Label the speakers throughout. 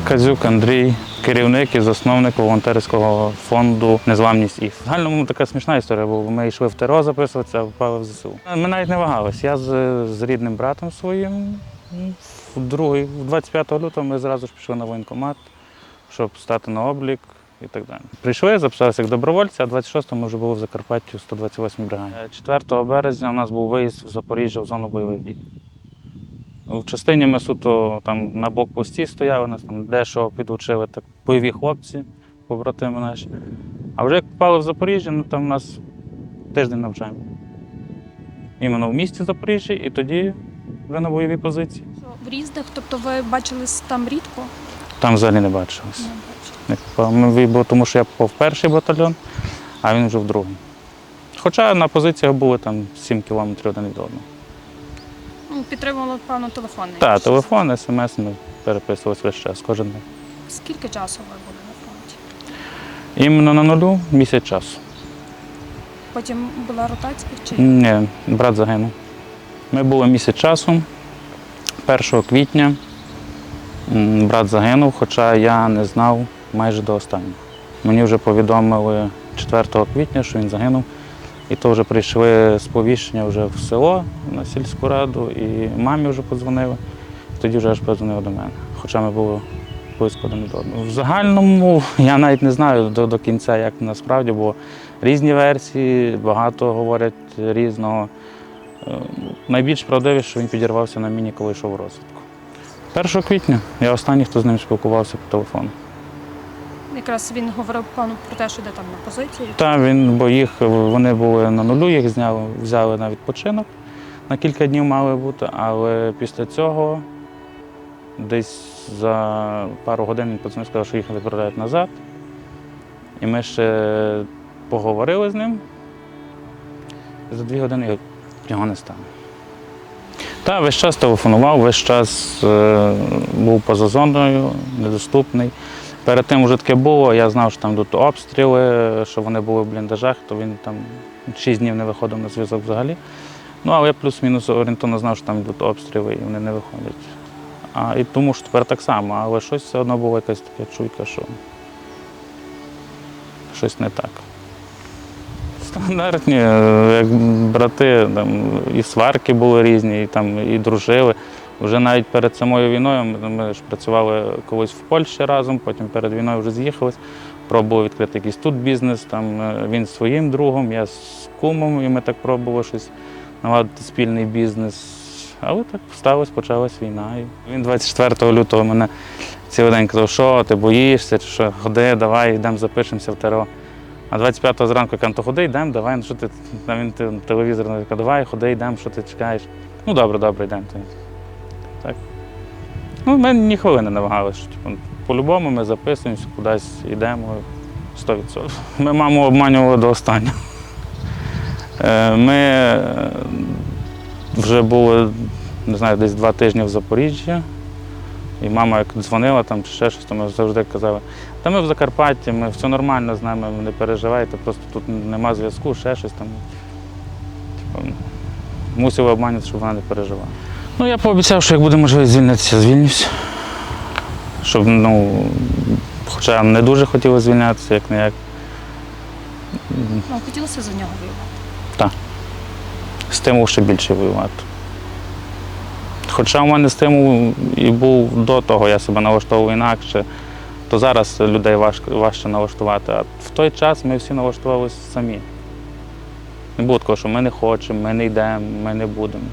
Speaker 1: Казюк Андрій, керівник і засновник волонтерського фонду Незламність ІФ. В загальному така смішна історія, бо ми йшли в ТРО записуватися, а попали в ЗСУ. Ми навіть не вагалися. Я з, з рідним братом своїм в другий, в 25 лютого ми зразу ж пішли на воєнкомат, щоб стати на облік і так далі. Прийшли, записалися як добровольці, а 26-го ми вже були в Закарпатті у 128 бригаді. 4 березня у нас був виїзд в Запоріжжя в зону бойових дій. В частині ми суто там на блокпості стояли, нас там дещо підучили так бойові хлопці, побратими наші. А вже як попали в Запоріжжя, ну там у нас тиждень навчаємо. Іменно в місті Запоріжжя, і тоді вже на бойовій позиції.
Speaker 2: В різдах, тобто ви бачились там рідко?
Speaker 1: Там взагалі не бачилися. Бо тому що я попав в перший батальйон, а він вже в другий. Хоча на позиціях були там 7 кілометрів один від одного.
Speaker 2: Підтримували, певно, телефони.
Speaker 1: Так, телефон, смс ми переписувалися весь час, кожен день.
Speaker 2: Скільки часу ви були на фронті?
Speaker 1: Іменно на нулю місяць часу.
Speaker 2: Потім була ротація чи
Speaker 1: Ні, брат загинув. Ми були місяць часу, 1 квітня. Брат загинув, хоча я не знав майже до останнього. Мені вже повідомили 4 квітня, що він загинув. І то вже прийшли сповіщення вже в село на сільську раду, і мамі вже подзвонили. Тоді вже аж подзвонили до мене. Хоча ми були близько від одного. В загальному я навіть не знаю до, до кінця, як насправді, бо різні версії, багато говорять різного. Е, Найбільш правдивіше, що він підірвався на міні, коли йшов у розвитку. 1 квітня я останній, хто з ним спілкувався по телефону.
Speaker 2: Якраз він говорив певно про те, що йде там на позиції.
Speaker 1: Та він, бо їх вони були на нулю, їх зняли, взяли на відпочинок. На кілька днів мали бути, але після цього десь за пару годин він подзвонив, сказав, що їх відправляють назад. І ми ще поговорили з ним. За дві години його, не стало. Та весь час телефонував, весь час е, був поза зоною, недоступний. Перед тим вже таке було, я знав, що там йдуть обстріли, що вони були в бліндажах, то він там 6 днів не виходив на зв'язок взагалі. Ну, але я плюс-мінус орієнтовно знав, що там йдуть обстріли і вони не виходять. А, і тому що тепер так само, але щось все одно була якась така чуйка, що щось не так. Стандартні, е, як брати, там, і сварки були різні, і, там, і дружили. Вже навіть перед самою війною ми, ж працювали колись в Польщі разом, потім перед війною вже з'їхались, пробували відкрити якийсь тут бізнес. Там, е, він зі своїм другом, я з кумом, і ми так пробували щось наладити спільний бізнес. Але так сталося, почалась війна. І він 24 лютого мене цілий день казав, що ти боїшся, чи що ходи, давай, йдемо запишемося в ТРО. А 25-го зранку я кажу, то ходи, йдемо, давай, ну що ти, він те- телевізор давай, ходи, йдемо, що ти чекаєш. Ну добре, добре, йдемо. Так. Ну, ми ні хвилини не вагалися. що, Типу, по-любому ми записуємося, кудись йдемо 100%. Ми маму обманювали до останнього. Е, Ми е, вже були, не знаю, десь два тижні в Запоріжжі. І мама як дзвонила там чи ще щось, то ми завжди казали, та ми в Закарпатті, ми все нормально з нами, не переживайте, просто тут нема зв'язку, ще щось там. Типу, мусили обманювати, щоб вона не переживала. Ну, я пообіцяв, що як буде можливість звільнитися, звільнюсь. Щоб, ну, хоча не дуже хотілося звільнятися, як не як.
Speaker 2: Ну, хотілося за нього воювати. Так.
Speaker 1: Стимул ще більше воювати. Хоча у мене стимул і був до того, я себе налаштовував інакше, то зараз людей важко, важче налаштувати. А в той час ми всі налаштувалися самі. Не було такого, що ми не хочемо, ми не йдемо, ми не будемо.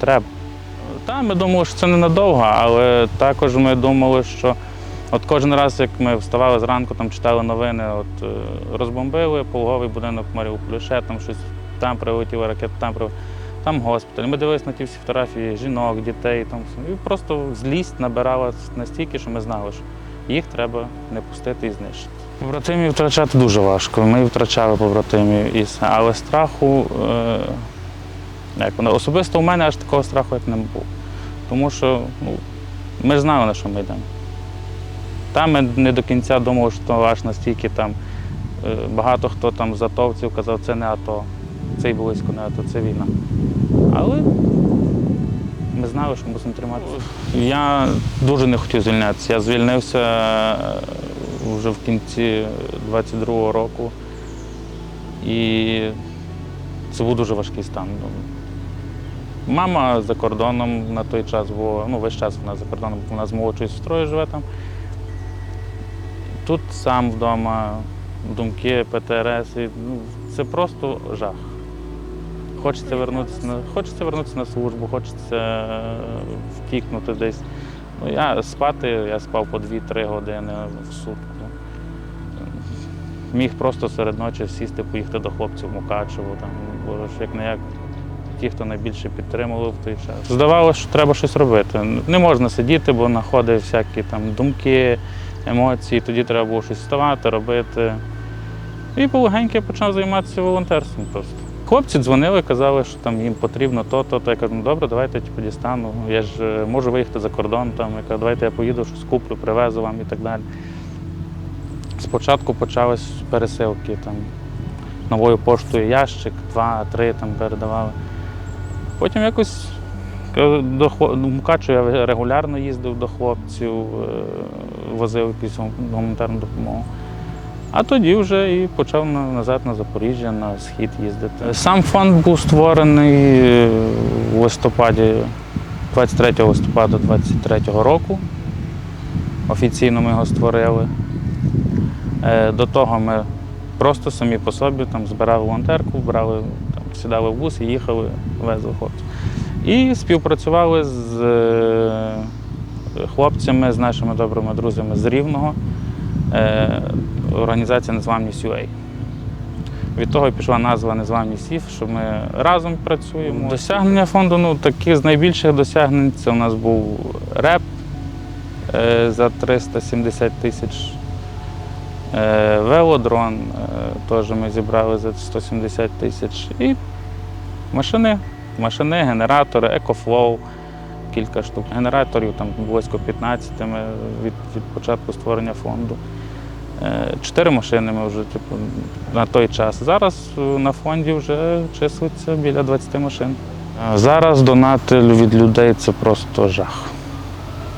Speaker 1: Треба. Та, ми думали, що це ненадовго, але також ми думали, що от кожен раз, як ми вставали зранку, там читали новини, от е, розбомбили пологовий будинок ще там щось, там прилетіла ракета, там прилетіла. Там госпіталь. Ми дивилися на ті всі фотографії жінок, дітей. Там, і просто злість набирала настільки, що ми знали, що їх треба не пустити і знищити. Побратимів втрачати дуже важко. Ми втрачали побратимів, але страху, е, як воно, особисто у мене аж такого страху як не було. Тому що ну, ми знали, на що ми йдемо. Там ми не до кінця думали, що аж настільки там е, багато хто там з атовців казав, це не АТО, це й близько не АТО, це війна. Але ми знали, що мусимо триматися. Я дуже не хотів звільнятися. Я звільнився е, вже в кінці 22-го року. І це був дуже важкий стан. Мама за кордоном на той час була, ну весь час вона за кордоном, вона з молодшою сестрою живе там. Тут сам вдома, думки, ПТРС, і, ну, це просто жах. Хочеться вернутися на, хочеться вернутися на службу, хочеться е, втікнути десь. Ну, я спати, я спав по 2-3 години в сутку. Міг просто серед ночі сісти, поїхати до хлопців в Мукачево, там, бо ж як не як ті, хто найбільше підтримували в той час. Здавалося, що треба щось робити. Не можна сидіти, бо знаходить всякі там думки, емоції, тоді треба було щось вставати, робити. І полегенько я почав займатися волонтерством просто. Хлопці дзвонили, казали, що там їм потрібно то, то. Я кажу, ну добре, давайте я типу, дістану. Я ж е, можу виїхати за кордон, там. я кажу, давайте я поїду, щось куплю, привезу вам і так далі. Спочатку почались пересилки там, новою поштою ящик, два, три там передавали. Потім якось е, до до Мукачева я регулярно їздив до хлопців, е, возив якусь гуманітарну допомогу. А тоді вже і почав назад на Запоріжжя, на схід їздити. Сам фонд був створений е, в листопаді, 23 листопада 23 року. Офіційно ми його створили. До того ми просто самі по собі там збирали волонтерку, брали, сідали в бус і їхали, везли хлопців. І співпрацювали з е, хлопцями, з нашими добрими друзями з Рівного. Е, Організація Незламність UA. Від того і пішла назва Незламність СІФ, що ми разом працюємо. Досягнення фонду, ну такі з найбільших досягнень це у нас був реп е, за 370 тисяч. Е, Велодрон е, теж ми зібрали за 170 тисяч. І машини, машини, генератори, екофлоу, кілька штук. Генераторів там близько 15 ми від, від початку створення фонду. Е, Чотири машини ми вже типу, на той час. Зараз на фонді вже числиться біля 20 машин. Зараз донати від людей це просто жах.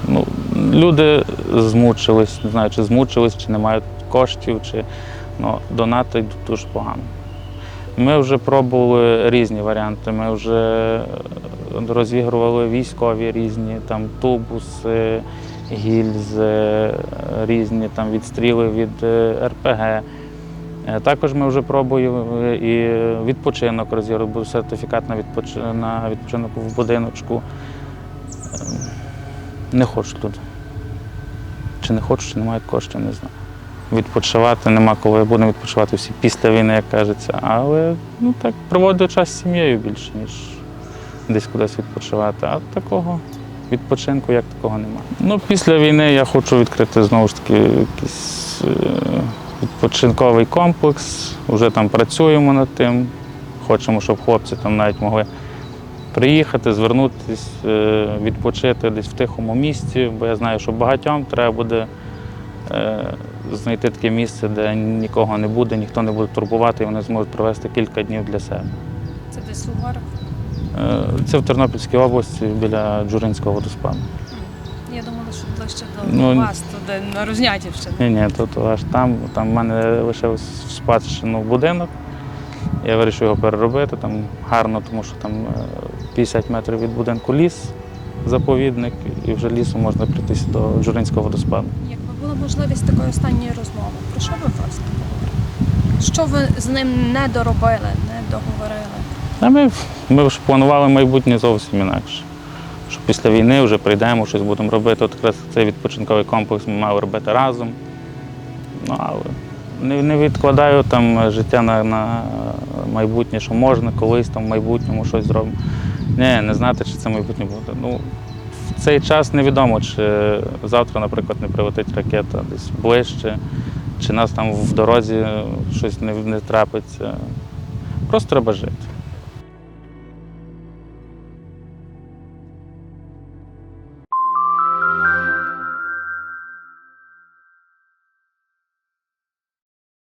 Speaker 1: Ну, люди змучились, не знаю, чи змучились, чи не мають коштів, чи ну, донати йдуть дуже погано. Ми вже пробували різні варіанти. Ми вже е, розігрували військові різні, там тубуси, гільзи, е, різні там відстріли від е, РПГ. Також ми вже пробуємо і відпочинок розігрувати, був сертифікат на, відпочинок в будиночку. Ем, Не хочуть люди. Чи не хочуть, чи не мають коштів, не знаю. Відпочивати нема коли будемо відпочивати всі після війни, як кажеться. Але ну так проводив час з сім'єю більше, ніж десь кудись відпочивати. А такого відпочинку як такого немає. Ну, після війни я хочу відкрити знову ж таки якийсь е, відпочинковий комплекс. Вже там працюємо над тим. Хочемо, щоб хлопці там навіть могли приїхати, звернутися, е, відпочити десь в тихому місці, бо я знаю, що багатьом треба буде е, знайти таке місце, де нікого не буде, ніхто не буде турбувати, і вони зможуть провести кілька днів для себе.
Speaker 2: Це десь у горах.
Speaker 1: Е, Це в Тернопільській області біля Джуринського водоспаду.
Speaker 2: Я думала, що ближче до
Speaker 1: Ну,
Speaker 2: вас, туди на Рознятівщину.
Speaker 1: Ні, ні, тут аж там, там в мене лишився в спадщину будинок. Я вирішив його переробити. Там гарно, тому що там е, 50 метрів від будинку ліс, заповідник, і вже лісу можна прийтися до Джуринського водоспаду.
Speaker 2: Якби була можливість такої останньої розмови, про що ви власне говорили? Що ви з ним не доробили, не договорили?
Speaker 1: А ми, ми ж планували майбутнє зовсім інакше. Що після війни вже прийдемо, щось будемо робити. От якраз цей відпочинковий комплекс ми мали робити разом. Ну, але не, не відкладаю там життя на, на майбутнє, що можна колись там в майбутньому щось зробимо. Ні, не знати, чи це майбутнє буде. Ну, цей час невідомо, чи завтра, наприклад, не прилетить ракета десь ближче, чи нас там в дорозі щось не, не трапиться. Просто треба жити.